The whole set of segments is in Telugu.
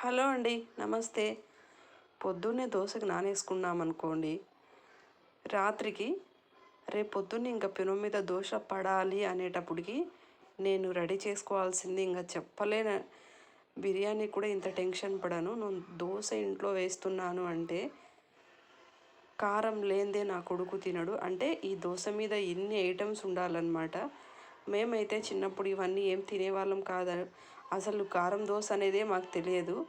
హలో అండి నమస్తే. పొద్దున్నే దోశకు నానేసుకున్నాం అనుకోండి రాత్రికి రేపు పొద్దున్నే ఇంకా పెను మీద దోశ పడాలి అనేటప్పటికి నేను రెడీ చేసుకోవాల్సింది ఇంకా చెప్పలేన బిర్యానీ కూడా ఇంత టెన్షన్ పడను. నేను దోశ ఇంట్లో వేస్తున్నాను అంటే కారం లేనిదే నా కొడుకు తినడు. అంటే ఈ దోశ మీద ఎన్ని ఐటమ్స్ ఉండాలన్నమాట. మేమైతే చిన్నప్పుడు ఇవన్నీ ఏం తినేవాళ్ళం కాదు అసలు కారం దోశ అనేదే మాకు తెలియదు.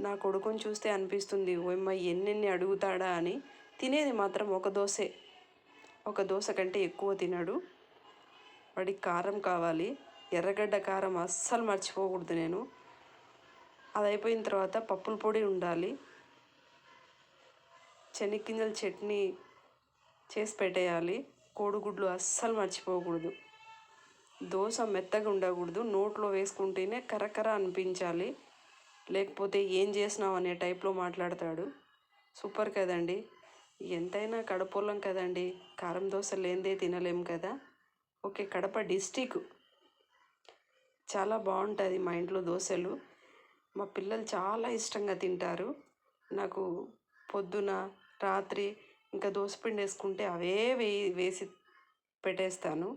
నా కొడుకుని చూస్తే అనిపిస్తుంది ఓమ్మ ఎన్నెన్ని అడుగుతాడా అని. తినేది మాత్రం ఒక దోశే. ఒక దోశ కంటే ఎక్కువ తినడు. వాడికి కారం కావాలి. ఎర్రగడ్డ కారం అస్సలు మర్చిపోకూడదు నేను. అది అయిపోయిన తర్వాత పప్పుల పొడి ఉండాలి. శనగ్గింజల చట్నీ చేసి పెట్టేయాలి. కోడిగుడ్లు అస్సలు మర్చిపోకూడదు. దోశ మెత్తగా ఉండకూడదు. నోట్లో వేసుకుంటేనే కరకర అనిపించాలి. లేకపోతే ఏం చేసినావు అనే టైప్లో మాట్లాడతాడు. సూపర్ కదండి. ఎంతైనా కడపోలం కదండి. కారం దోశ లేనిదే తినలేం కదా. Okay Kadapa district. చాలా బాగుంటుంది మా ఇంట్లో దోశలు. మా పిల్లలు చాలా ఇష్టంగా తింటారు. నాకు పొద్దున రాత్రి ఇంకా దోశ పిండి వేసుకుంటే అవే వేసి పెట్టేస్తాను.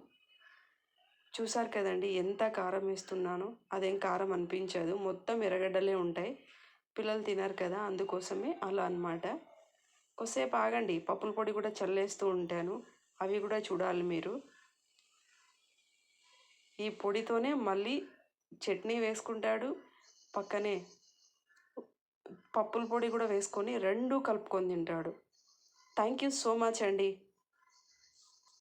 చూసారు కదండి ఎంత కారం వేస్తున్నానో అదేం కారం అనిపించదు. మొత్తం ఎర్రగడ్డలే ఉంటాయి. పిల్లలు తినరు కదా అందుకోసమే అలా అన్నమాట. కొద్దిసేపు ఆగండి పప్పుల పొడి కూడా చల్లేస్తూ ఉంటాను. అవి కూడా చూడాలి మీరు. ఈ పొడితోనే మళ్ళీ చట్నీ వేసుకుంటాడు. పక్కనే పప్పుల పొడి కూడా వేసుకొని రెండు కలుపుకొని తింటాడు. థ్యాంక్ యూ సో మచ్ అండి.